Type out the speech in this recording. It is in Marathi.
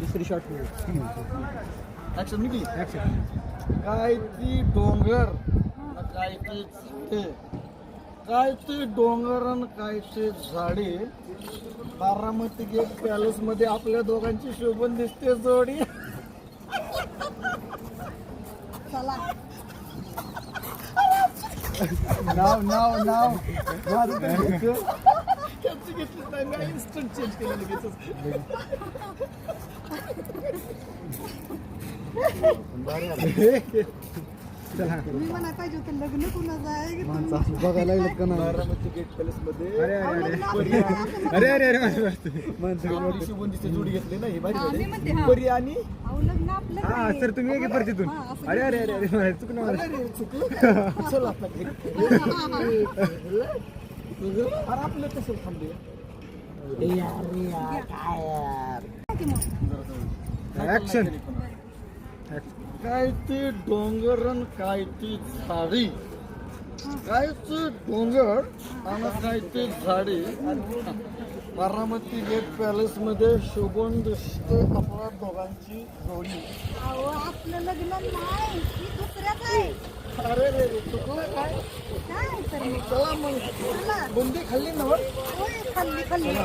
दुसरी शॉर्ट ऍक्शन निघली ऍक्शन काय ती डोंगर काय ते झाडे काय ते डोंगर आणि काय ते झाडे बारामती गेट पॅलेस मध्ये आपल्या दोघांची शोभन दिसते जोडी. नाव नाव नाव. घेतली मी पाहिजे होतं लग्न कुणाचं आहे की बघायला लागलं का नाही? बारामती गेट पॅलेस मध्ये अरे अरे अरे. अरे अरे माझं आपली जोडी घेतली ना ही भारी हा, मी म्हणते, झाली हा. परी आणि? अहो, लग्न आपलं हा. सर तुम्ही एक परिचितून हा, असं अरे अरे अरे अरे चुकलं मला. अरे रे, चुकलं. चल आता घरी. अरे आपलं कसं थांबले काय ते डोंगरन काय ती झाडी? काय ते डोंगर आणि काय ते झाडी? बारामती गेट पॅलेस मध्ये शोभून दिसते आपल्या दोघांची जोडी. आपलं लग्न नाही दुसऱ्याच आहे. अरे रे रे चुकलं काय? चला मग. बुंदी खाल्ली ना होय, खाल्ली खाल्ली.